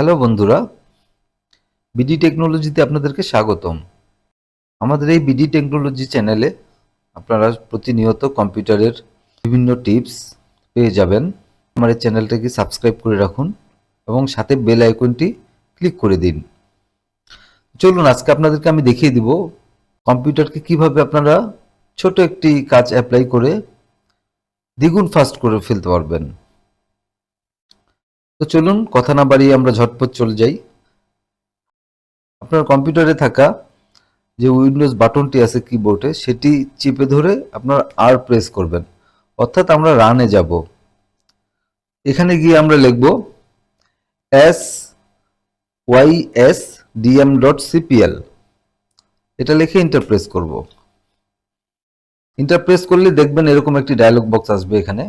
Hello বন্ধুরা, BD টেকনোলজিতে আপনাদেরকে স্বাগতম। আমাদের এই বিডি টেকনোলজি চ্যানেলে আপনারা প্রতিনিয়ত কম্পিউটারের বিভিন্ন টিপস পেয়ে যাবেন। আমার এই চ্যানেলটাকে সাবস্ক্রাইব করে রাখুন এবং সাথে বেল আইকনটি ক্লিক করে দিন। চলুন, আজকে আপনাদেরকে আমি দেখিয়ে দিব কম্পিউটারকে কীভাবে আপনারা ছোট একটি কাজ অ্যাপ্লাই করে দ্বিগুণ ফাস্ট করে ফেলতে পারবেন। তো চলুন কথা না বাড়িয়ে আমরা ঝটপট চলে যাই। আপনার কম্পিউটারে থাকা যে উইন্ডোজ বাটনটি আছে কিবোর্ডে সেটি চিপে ধরে আপনার আর প্রেস করবেন। অর্থাৎ আমরা রানে যাব। এখানে গিয়ে আমরা লিখব S Y S DM dot CPL এটা লিখে ইন্টারপ্রেস করব। ইন্টারপ্রেস করলে দেখবেন এরকম একটি ডায়লগ বক্স আসবে এখানে।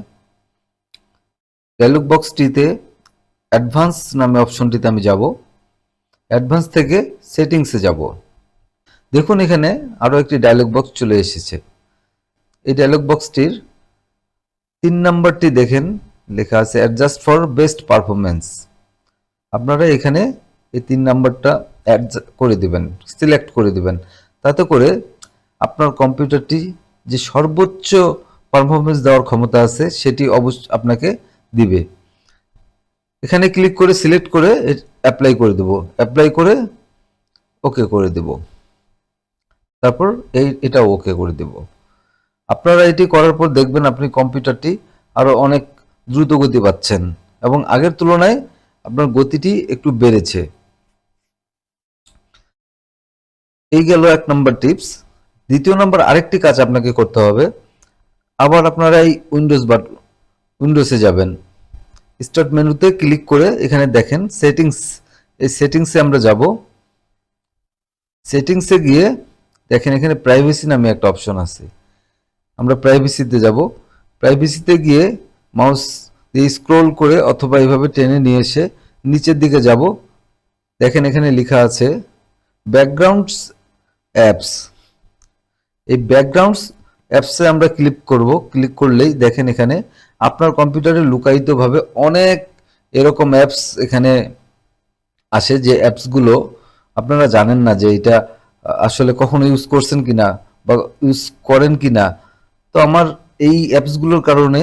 ডায়লগ বক্সটিতে অ্যাডভান্স নামে অপশনটিতে আমি যাব। অ্যাডভান্স থেকে সেটিংসে যাব। দেখুন এখানে আরও একটি ডায়লগ বক্স চলে এসেছে। এই ডায়লগ বক্সটির তিন নাম্বারটি দেখেন, লেখা আছে অ্যাডজাস্ট ফর বেস্ট পারফরমেন্স আপনারা এখানে এই তিন নাম্বারটা অ্যাড করে দিবেন সিলেক্ট করে দিবেন। তাতে করে আপনার কম্পিউটারটি যে সর্বোচ্চ পারফরমেন্স দেওয়ার ক্ষমতা আছে, সেটি অবশ্য আপনাকে দিবে। এখানে ক্লিক করে সিলেক্ট করে অ্যাপ্লাই করে দেব। অ্যাপ্লাই করে ওকে করে দেব। তারপর এই, এটা ওকে করে দেব। আপনারা এটি করার পর দেখবেন আপনি কম্পিউটারটি আরও অনেক দ্রুত গতি পাচ্ছেন এবং আগের তুলনায় আপনার গতিটি একটু বেড়েছে। এই গেল এক নম্বর টিপস দ্বিতীয় নম্বর আরেকটি কাজ আপনাকে করতে হবে। আবার আপনারা এই উইন্ডোজ বাট উইন্ডোজে যাবেন। স্টার্ট মেনুতে ক্লিক করে এখানে দেখেন সেটিংস এই সেটিংসে আমরা যাব। সেটিংসে গিয়ে দেখেন এখানে প্রাইভেসি নামে একটা অপশন আছে। আমরা প্রাইভেসিতে যাব। প্রাইভেসিতে গিয়ে মাউস দিয়ে স্ক্রোল করে অথবা এইভাবে টেনে নিয়ে এসে নিচের দিকে যাব। দেখেন এখানে লেখা আছে ব্যাকগ্রাউন্ডস অ্যাপস এই ব্যাকগ্রাউন্ডস অ্যাপসে আমরা ক্লিক করব। ক্লিক করলেই দেখেন এখানে আপনার কম্পিউটারে লুকায়িতভাবে অনেক এরকম অ্যাপস এখানে আসে যে অ্যাপসগুলো আপনারা জানেন না যে এটা আসলে কখনো ইউজ করছেন কিনা বা ইউজ করেন কিনা। তো আমার এই অ্যাপসগুলোর কারণে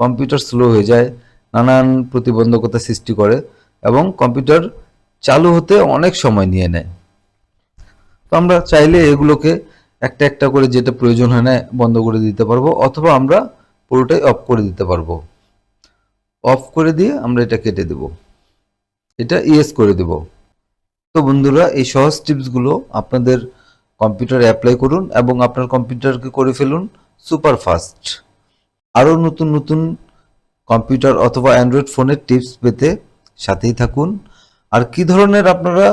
কম্পিউটার স্লো হয়ে যায়, নানান প্রতিবন্ধকতা সৃষ্টি করে এবং কম্পিউটার চালু হতে অনেক সময় নিয়ে নেয়। তো আমরা চাইলে এগুলোকে একটা একটা করে যেটা প্রয়োজন হয় না, বন্ধ করে দিতে পারব, অথবা আমরা পুরোটাই অফ করে দিতে পারব। অফ করে দিয়ে আমরা এটা কেটে দেব। এটা ইয়েস করে দেব। তো বন্ধুরা, এই সহজ টিপসগুলো আপনাদের কম্পিউটারে অ্যাপ্লাই করুন এবং আপনার কম্পিউটারকে করে ফেলুন সুপার ফাস্ট আরও নতুন নতুন কম্পিউটার অথবা অ্যান্ড্রয়েড ফোনের টিপস পেতে সাথেই থাকুন। আর কি ধরনের আপনারা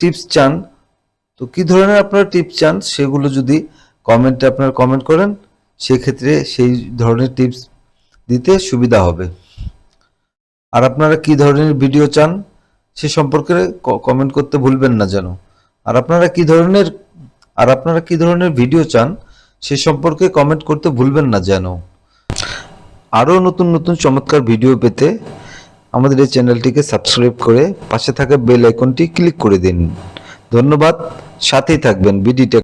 টিপস চান তো কি ধরনের আপনারা টিপস চান? সেগুলো যদি কমেন্টে আপনারা কমেন্ট করেন, সেক্ষেত্রে সেই ধরনের টিপস দিতে সুবিধা হবে। আর আপনারা কি ধরনের ভিডিও চান, সে সম্পর্কে কমেন্ট করতে ভুলবেন না যেন। আর আপনারা কি ধরনের, আর আপনারা কি ধরনের ভিডিও চান, সে সম্পর্কে কমেন্ট করতে ভুলবেন না যেন। আরও নতুন নতুন চমৎকার ভিডিও পেতে আমাদের এই চ্যানেলটিকে সাবস্ক্রাইব করে পাশে থাকা বেল আইকনটি ক্লিক করে দিন। ধন্যবাদ সাথেই থাকবেন বিডি টেক